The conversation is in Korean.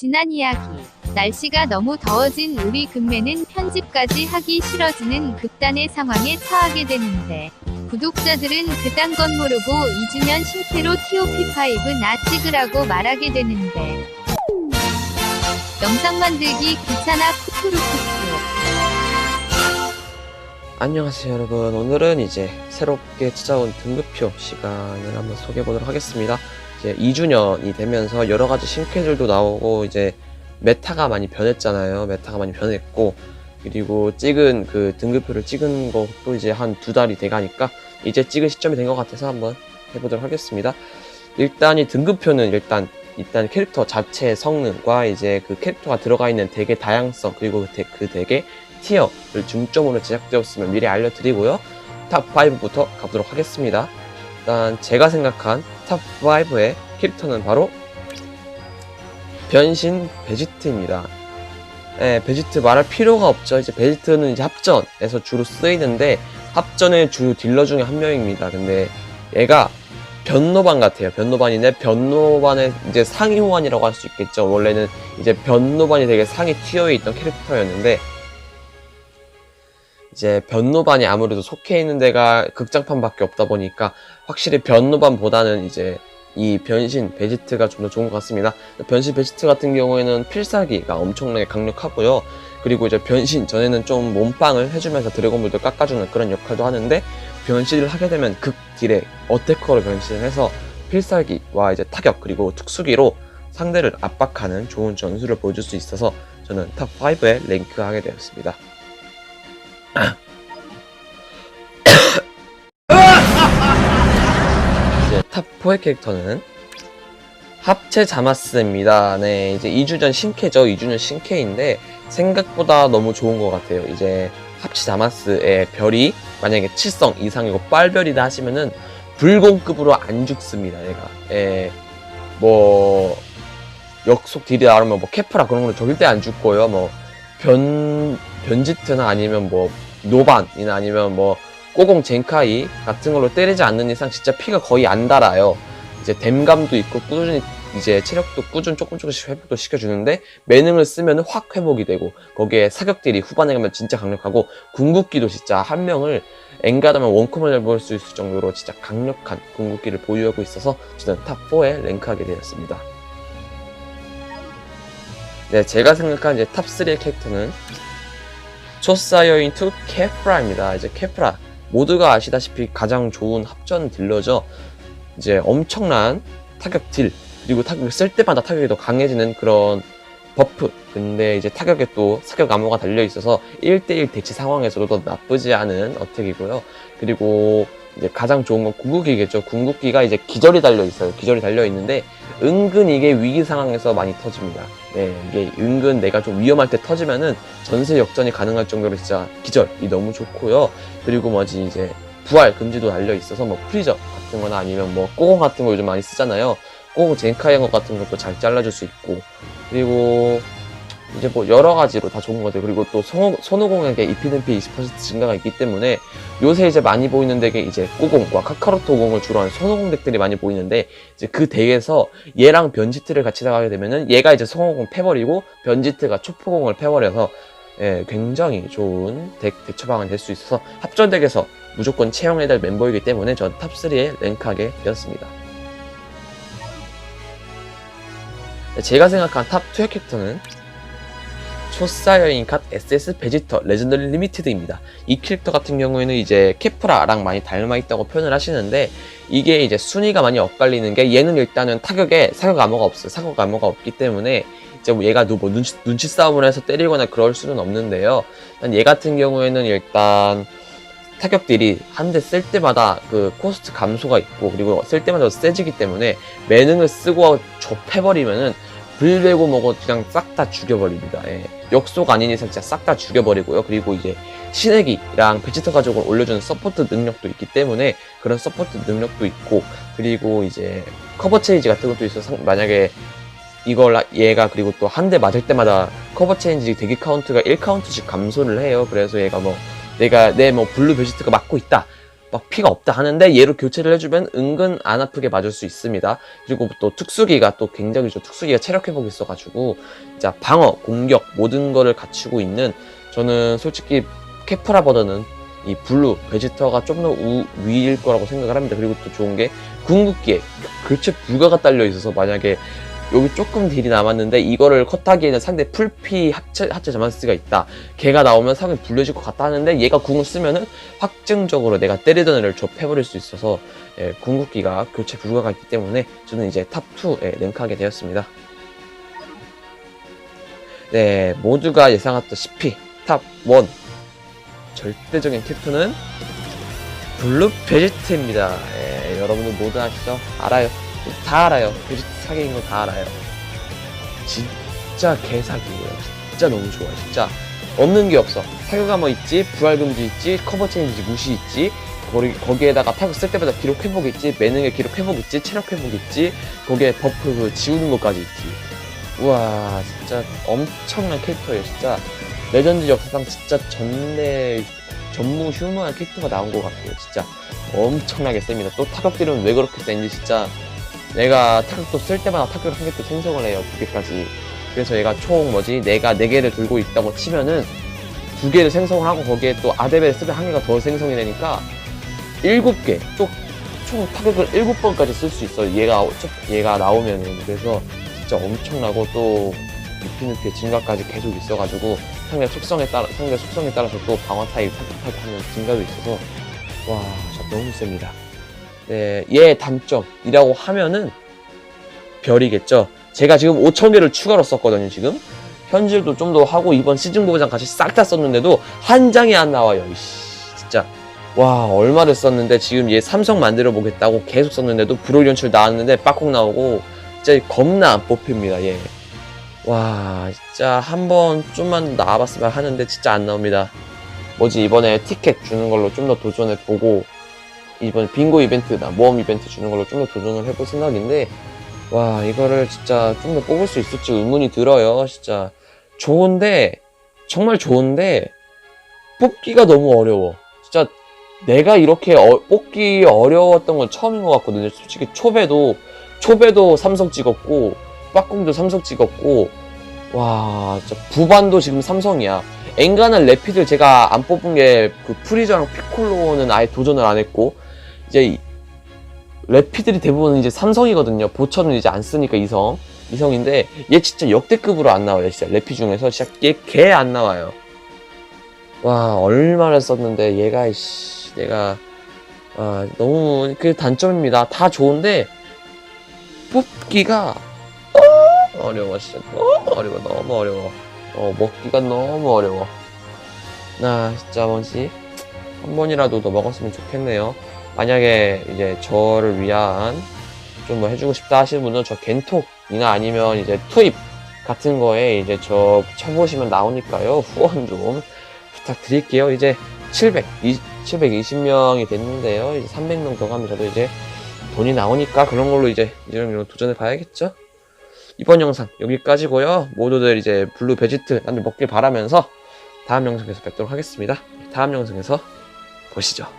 지난 이야기. 날씨가 너무 더워진 우리 금매는 편집까지 하기 싫어지는 극단의 상황에 처하게 되는데 구독자들은 그딴 건 모르고 2주년 신캐로 TOP5 나 찍으라고 말하게 되는데. 영상 만들기 귀찮아 쿠쿠루쿠쿠 안녕하세요 여러분. 오늘은 이제 새롭게 찾아온 등급표 시간을 한번 소개해 보도록 하겠습니다 이제 2주년이 되면서 여러 가지 신캐들도 나오고 이제 메타가 많이 변했잖아요 메타가 많이 변했고 그리고 찍은 그 등급표를 찍은 것도 이제 한 두 달이 돼가니까 이제 찍을 시점이 된 것 같아서 한번 해보도록 하겠습니다 일단 이 등급표는 일단 일단 캐릭터 자체의 성능과 이제 그 캐릭터가 들어가 있는 덱의 다양성 그리고 그 덱- 그 덱의 티어를 중점으로 제작되었음을 미리 알려드리고요. 탑 5부터 가보도록 하겠습니다. 일단 제가 생각한 탑 5의 캐릭터는 바로 변신 베지트입니다. 네, 베지트 말할 필요가 없죠. 이제 베지트는 이제 합전에서 주로 쓰이는데 합전의 주 딜러 중에 한 명입니다. 근데 얘가 변노반 같아요. 변노반인데 변노반의 이제 상위 호환이라고 할 수 있겠죠. 원래는 이제 변노반이 되게 상위 티어에 있던 캐릭터였는데 이제 변노반이 아무래도 속해 있는 데가 극장판밖에 없다 보니까 확실히 변노반보다는 이제 이 변신 베지트가 좀 더 좋은 것 같습니다. 변신 베지트 같은 경우에는 필살기가 엄청나게 강력하고요. 그리고 이제 변신 전에는 좀 몸빵을 해주면서 드래곤볼도 깎아주는 그런 역할도 하는데 변신을 하게 되면 극딜의 어태커로 변신을 해서 필살기와 이제 타격 그리고 특수기로 상대를 압박하는 좋은 전술을 보여줄 수 있어서 저는 탑 5에 랭크하게 되었습니다. 이제 탑 4의 캐릭터는 합체 자마스입니다. 네, 이제 2주 전 신캐죠. 2주년 신캐인데 생각보다 너무 좋은 것 같아요. 이제 합체 자마스의 별이 만약에 7성 이상이고 빨별이다 하시면은 불공급으로 안 죽습니다. 얘가. 예, 뭐 역속 딜이 나오면 뭐 케프라 그런 거 절대 안 죽고요. 뭐 변, 변지트나 아니면 뭐 노반이나 아니면 뭐 꼬공 젠카이 같은 걸로 때리지 않는 이상 진짜 피가 거의 안 달아요. 이제 댐감도 있고 꾸준히 이제 체력도 꾸준 조금 조금씩 회복도 시켜주는데 매능을 쓰면 확 회복이 되고 거기에 사격딜이 후반에 가면 진짜 강력하고 궁극기도 진짜 한 명을 엔가드면 원컴을 해볼 수 있을 정도로 진짜 강력한 궁극기를 보유하고 있어서 저는 탑4에 랭크하게 되었습니다. 네, 제가 생각한 이제 탑3의 캐릭터는 초사이어인 투 케프라입니다. 이제 케프라 모두가 아시다시피 가장 좋은 합전 딜러죠. 이제 엄청난 타격 딜 그리고 타격을 쓸 때마다 타격이 더 강해지는 그런 버프. 근데 이제 타격에 또 사격 암호가 달려 있어서 1대1 대치 상황에서도 더 나쁘지 않은 어택이고요. 그리고 이제 가장 좋은 건 궁극기겠죠. 궁극기가 이제 기절이 달려 있어요. 기절이 달려 있는데 은근 이게 위기 상황에서 많이 터집니다. 네, 이게 은근 내가 좀 위험할 때 터지면은 전세 역전이 가능할 정도로 진짜 기절이 너무 좋고요. 그리고 뭐지 이제 부활 금지도 달려 있어서 뭐 프리저 같은 거나 아니면 뭐 꼬공 같은 거 요즘 많이 쓰잖아요. 꼬공 젠카이 것 같은 것도 잘 잘라줄 수 있고 그리고 이제 뭐 여러 가지로 다 좋은 것 같아요. 그리고 또 손오, 손오공에게 EPDP 20% 증가가 있기 때문에 요새 이제 많이 보이는 덱에 이제 꼬공과 카카로토 공을 주로 한 손오공 덱들이 많이 보이는데 이제 그 덱에서 얘랑 변지트를 같이 나가게 되면은 얘가 이제 손오공 패버리고 변지트가 초포공을 패버려서 예, 굉장히 좋은 덱 대처 방안이 될 수 있어서 합전 덱에서 무조건 채용해야 될 멤버이기 때문에 전 탑3에 랭크하게 되었습니다. 네, 제가 생각한 탑2의 캐릭터는 초사여인 갓 SS 베지터 레전더리 리미티드입니다. 이 캐릭터 같은 경우에는 이제 케프라랑 많이 닮아있다고 표현을 하시는데 이게 이제 순위가 많이 엇갈리는 게 얘는 일단은 타격에 사격 암호가 없어요. 사격 암호가 없기 때문에 이제 뭐 얘가 뭐 눈치, 눈치 싸움을 해서 때리거나 그럴 수는 없는데요. 얘 같은 경우에는 일단 타격들이 한 대 쓸 때마다 그 코스트 감소가 있고 그리고 쓸 때마다 더 세지기 때문에 매능을 쓰고 접해버리면은 불되고 뭐고 그냥 싹 다 죽여버립니다. 예. 역속 아닌 이상 진짜 싹 다 죽여버리고요. 그리고 이제 신애기랑 베지터 가족을 올려주는 서포트 능력도 있기 때문에 그런 서포트 능력도 있고 그리고 이제 커버 체인지 같은 것도 있어서 상- 만약에 이걸 얘가 그리고 또 한 대 맞을 때마다 커버 체인지 대기 카운트가 1카운트씩 감소를 해요. 그래서 얘가 뭐 내가 내 뭐 블루 베지트가 맞고 있다. 막 피가 없다 하는데 얘로 교체를 해주면 은근 안 아프게 맞을 수 있습니다. 그리고 또 특수기가 또 굉장히 좋죠. 특수기가 체력 회복이 있어가지고 자 방어, 공격 모든 거를 갖추고 있는 저는 솔직히 케프라 버전은 이 블루 베지터가 좀 더 위일 거라고 생각을 합니다. 그리고 또 좋은 게 궁극기에 교체 불가가 딸려 있어서 만약에 여기 조금 딜이 남았는데 이거를 컷하기에는 상대 풀피 합체, 합체 자만스가 있다. 걔가 나오면 상을 불려질 것 같다 하는데 얘가 궁을 쓰면은 확증적으로 내가 때리던 애를 접해버릴 수 있어서 예, 궁극기가 교체 불가가 있기 때문에 저는 이제 탑2에 랭크하게 되었습니다. 네, 모두가 예상했다시피 탑1 절대적인 캡틴은 블루 베지트입니다. 예, 여러분들 모두 아시죠? 알아요. 다 알아요. 베지트 사기인 거 다 알아요. 진짜 개사기예요. 진짜 너무 좋아. 진짜 없는 게 없어. 타격가 뭐 있지, 부활 금지 있지, 커버 체인지 무시 있지. 거기, 거기에다가 타격 쓸 때마다 기록 회복 있지, 매능의 기록 회복 있지, 체력 회복 있지, 거기에 버프 그 지우는 것까지 있지. 우와, 진짜 엄청난 캐릭터예요, 진짜. 레전드 역사상 진짜 전내 전무 휴머한 캐릭터가 나온 것 같아요, 진짜. 엄청나게 셉니다. 또 타격들은 왜 그렇게 센지 진짜 내가 타격도 쓸 때마다 타격을 한개또 생성을 해요, 두 개까지. 그래서 얘가 총 뭐지, 내가 네 개를 들고 있다고 치면은 두 개를 생성을 하고 거기에 또 아데벨 쓰면 한 개가 더 생성이 되니까 일곱 개, 또 총 타격을 일곱 번까지 쓸 수 있어요. 얘가, 얘가 나오면은. 그래서 진짜 엄청나고 또 유피누피의 증가까지 계속 있어가지고 상대 속성에 따라, 상대 속성에 따라서 또 방어 타입, 타격 타입 하는 증가도 있어서 와, 진짜 너무 셉니다. 네, 얘 단점이라고 하면은 별이겠죠. 제가 지금 5,000개를 추가로 썼거든요, 지금. 현질도 좀 더 하고 이번 시즌 보장 같이 싹 다 썼는데도 한 장이 안 나와요. 이씨, 진짜. 와, 얼마를 썼는데 지금 얘 삼성 만들어 보겠다고 계속 썼는데도 브롤 연출 나왔는데 빠콩 나오고 진짜 겁나 안 뽑힙니다, 얘. 와, 진짜 한 번 좀만 나와봤으면 하는데 진짜 안 나옵니다. 뭐지, 이번에 티켓 주는 걸로 좀 더 도전해 보고 이번 빙고 이벤트나 모험 이벤트 주는 걸로 좀 더 도전을 해볼 생각인데 와 이거를 진짜 좀 더 뽑을 수 있을지 의문이 들어요. 진짜 좋은데 정말 좋은데 뽑기가 너무 어려워. 진짜 내가 이렇게 어- 뽑기 어려웠던 건 처음인 것 같거든요. 솔직히 초배도 초배도 삼성 찍었고 빠꿈도 삼성 찍었고 와 진짜 부반도 지금 삼성이야. 엔간한 레피드 제가 안 뽑은 게 그 프리저랑 피콜로는 아예 도전을 안 했고 이제 이- 래피들이 대부분 이제 삼성이거든요. 보처는 이제 안 쓰니까 이성. 이성인데 얘 진짜 역대급으로 안 나와요. 진짜 래피 중에서 진짜 얘개 안 나와요. 와 얼마나 썼는데 얘가 이씨 내가 아 너무 그 단점입니다. 다 좋은데 뽑기가 너무 어려워 진짜 너무 어려워 너무 어려워. 어 먹기가 너무 어려워. 나 진짜 뭐지 한 번이라도 더 먹었으면 좋겠네요. 만약에 이제 저를 위한 좀 뭐 해주고 싶다 하시는 분은 저 겐톡이나 아니면 이제 투입 같은 거에 이제 저 쳐보시면 나오니까요. 후원 좀 부탁드릴게요. 이제 700, 720명이 됐는데요. 이제 300명 더 가면 저도 이제 돈이 나오니까 그런 걸로 이제 이런 도전해 봐야겠죠. 이번 영상 여기까지고요. 모두들 이제 블루 베지트 나도 먹길 바라면서 다음 영상에서 뵙도록 하겠습니다. 다음 영상에서 보시죠.